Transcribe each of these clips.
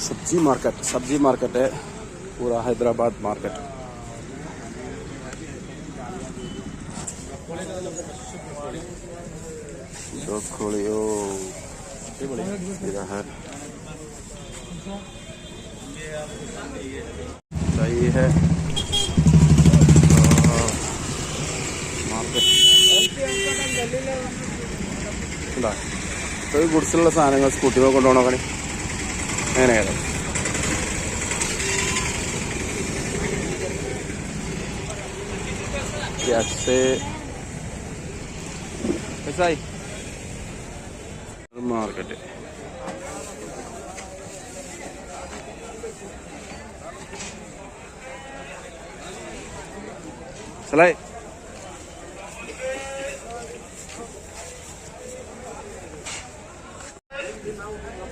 सब्जी मार्केट सब्जी मार्केट है पूरा हैदराबाद मार्केट ബ്രോക്കോളിയോ इधर है सही है മാർക്കറ്റ് എന്താ ഒരു ഗുഡ്സിലുള്ള സാധനങ്ങൾ സ്കൂട്ടികൾ കൊണ്ടുപോകണോ അങ്ങനെ കിടക്കും ഗ്യാസ് മിസ്സായി മാർക്കറ്റ് സലായി Thank you.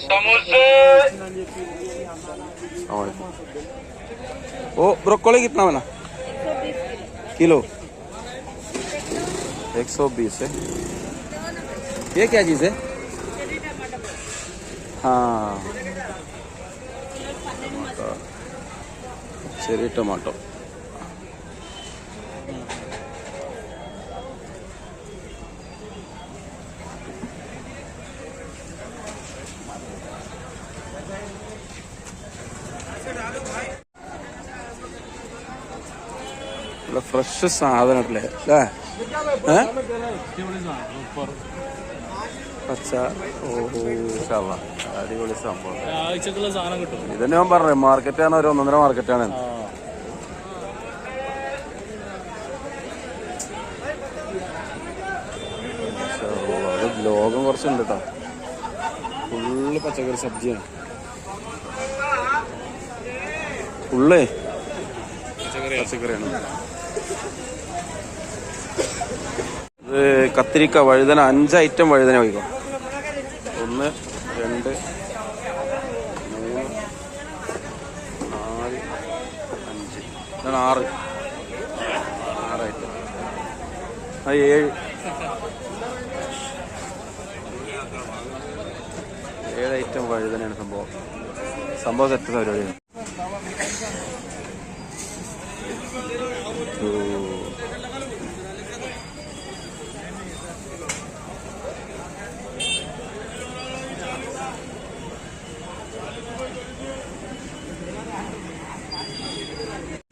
समोसे ओ ब्रोकली कितना बना किलो एक सौ बीस है ये क्या चीज़ है हाँ चेरी टमाटो നല്ല ഫ്രഷ് സാധനം അല്ലേ? അല്ലേ പച്ച. അടിപൊളി സംഭവം. ഇതന്നെ ഞാൻ പറഞ്ഞു മാർക്കറ്റാണ് ഒരു ഒന്നൊന്നര മാർക്കറ്റാണ്. ലോകം കുറച്ചുണ്ട് കേട്ടോ ഫുള്ള് പച്ചക്കറി സബ്ജിയാണ്. ഫുള്ളേ പച്ചക്കറിയാണ്. ഇത് കത്തിരിക്ക വഴുതന അഞ്ച് ഐറ്റം വഴുതന വയ്ക്കും ഒന്ന് രണ്ട് മൂന്ന് നാല് അഞ്ച്. ആറ്. ആറ് ഐറ്റം ആ ഏഴ്. ഏഴ് ഐറ്റം വഴുതനയാണ് സംഭവം. സംഭവം സെറ്റ് പരിപാടിയാണ് ഓ.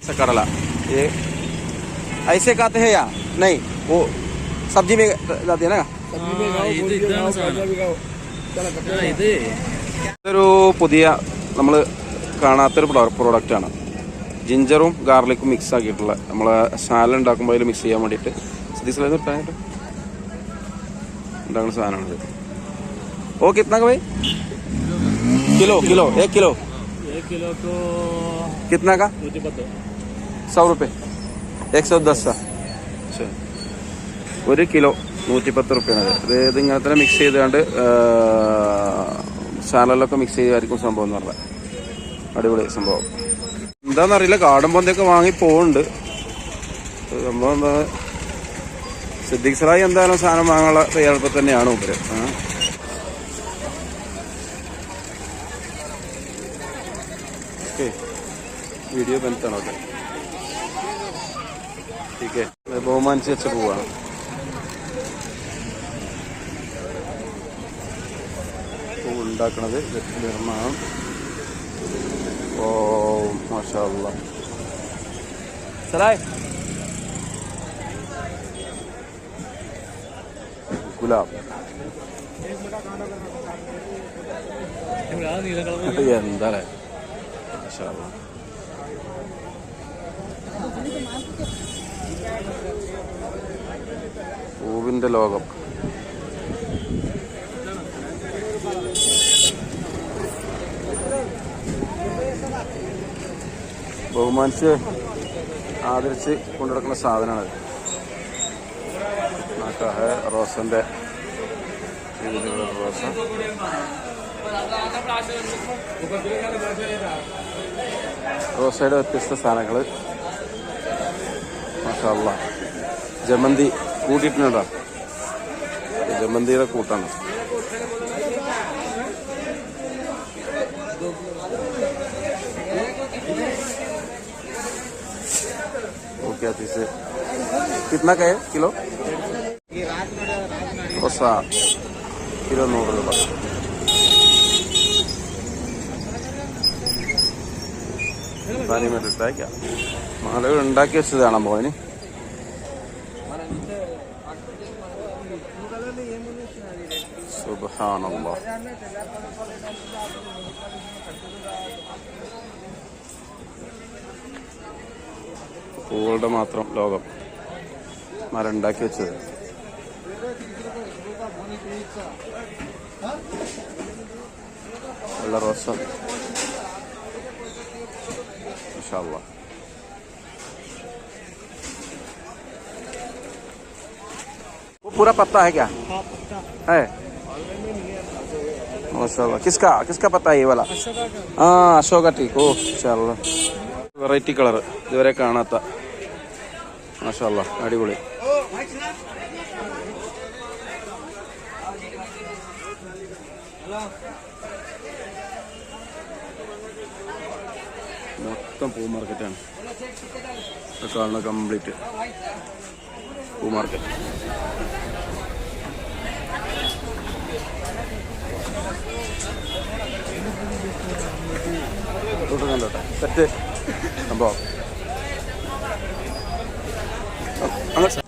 सकड़ला ये ऐसे खाते हैं या नहीं वो सब्जी में जाती है ना ഇത് ഇതാണ് സാധനം ആ, ഇത് ഇതൊരു പുതിയ നമ്മൾ കാണാത്തൊരു പ്രോഡക്റ്റ് ആണ് ജിഞ്ചറും ഗാർലിക്കും മിക്സ് ആക്കിയിട്ടുള്ള നമ്മൾ സാലഡ് ഉണ്ടാക്കുമ്പോൾ അതിൽ മിക്സ് ചെയ്യാൻ വേണ്ടിയിട്ട്. സതീസ് ഉണ്ടാക്കുന്ന സാധനമാണിത്? ഓ കിतना भाई കിലോ കിലോ ഏ കിലോ? कितना का സൗ റുപ്യ ദസ ഒരു കിലോ നൂറ്റിപ്പത്ത് റുപ്യാണ് ഇത് ഇത് ഇങ്ങനെ തന്നെ മിക്സ് ചെയ്തുകൊണ്ട് സാലഡിലൊക്കെ മിക്സ് ചെയ്തായിരിക്കും സംഭവം എന്ന് പറഞ്ഞാൽ. അടിപൊളി സംഭവം. എന്താന്നറിയില്ല കാടൻ പന്തിയൊക്കെ വാങ്ങി പോകുന്നുണ്ട് സംഭവം സിദ്ദിഖ് സലായി എന്തായാലും സാധനം വാങ്ങാനുള്ള തയ്യാറെടുപ്പ് തന്നെയാണ് ഉപര് വീഡിയോ ബെൻസാണ് ബഹുമാനിച്ച് വെച്ച പോവാണ്. ഉണ്ടാക്കണത് നിർമ്മാണം. ഓ. മാഷാ സലായ്. ഗുലാബ് ആ നീല കളർ മാഷാ അല്ലാ. പൂവിന്റെ ലോകം. ബഹുമാനിച്ച് ആദരിച്ച് കൊണ്ടുനടക്കുന്ന സാധനമാണത് നാക്കാഹ് രീതിയിലുള്ള റോസ. റോസയുടെ വ്യത്യസ്ത സാധനങ്ങൾ മാഷാല്ല ജമന്തി കൂട്ടിയിട്ടുണ്ടോ ജമന്തിയുടെ കൂട്ടാണ്. इक्यातीस है कितना का है किलो ಹೊಸ ಕಿಲೋ ನೂರು ರೂಪಾಯಿ പനി മിനിറ്റാക്ക മാല ഉണ്ടാക്കി വെച്ചതാണ് മോന് സുബാനല്ലോ പൂവുകളുടെ മാത്രം ലോകം മരം ഉണ്ടാക്കി വെച്ചത് വെള്ള റോസ इंशाल्लाह वो पूरा पत्ता है क्या है माशाल्लाह किसका किसका पत्ता है ये वाला ആ അശോക ടീ ഓ ചല്ല വെറൈറ്റി കളർ ഇതുവരെ കാണാത്ത. മാഷാല്ല അടിപൊളി. മൊത്തം പൂ മാർക്കറ്റാണ്. കാണുന്ന കംപ്ലീറ്റ് പൂ മാർക്കറ്റ്. ഇതോട്ട് കണ്ടോട്ടെ. സെറ്റ്. സംഭവം അങ്ങ്